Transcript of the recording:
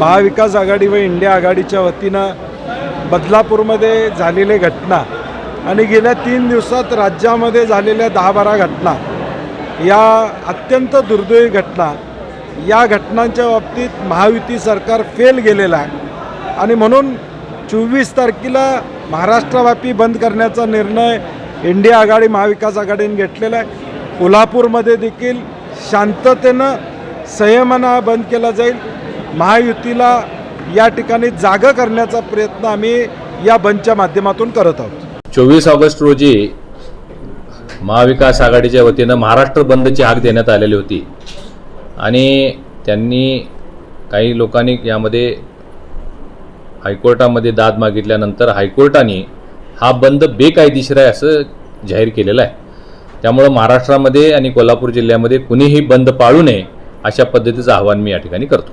महाविकास आघाडी व इंडिया आघाडीच्या वतीनं बदलापूरमध्ये झालेले घटना आणि गेल्या तीन दिवसात राज्यामध्ये झालेल्या दहा बारा घटना या अत्यंत दुर्दैवी घटना या घटनांच्या बाबतीत महायुती सरकार फेल गेलेलं आहे. आणि म्हणून चोवीस तारखेला महाराष्ट्रव्यापी बंद करण्याचा निर्णय इंडिया आघाडी महाविकास आघाडीने घेतलेला आहे. कोल्हापूरमध्ये देखील शांततेनं संयमानं बंद केला जाईल. महायुतीला या ठिकाणी जागा करण्याचा प्रयत्न आम्ही या बंदच्या माध्यमातून करत आहोत. चोवीस ऑगस्ट रोजी महाविकास आघाडीच्या वतीनं महाराष्ट्र बंदची हाक देण्यात आलेली होती. आणि त्यांनी काही लोकांनी यामध्ये हायकोर्टामध्ये दाद मागितल्यानंतर हायकोर्टाने हा बंद बेकायदेशीर आहे असं जाहीर केलेलं आहे. त्यामुळं महाराष्ट्रामध्ये आणि कोल्हापूर जिल्ह्यामध्ये कुणीही बंद पाळू नये अशा पद्धतीचं आवाहन मी या ठिकाणी करतो.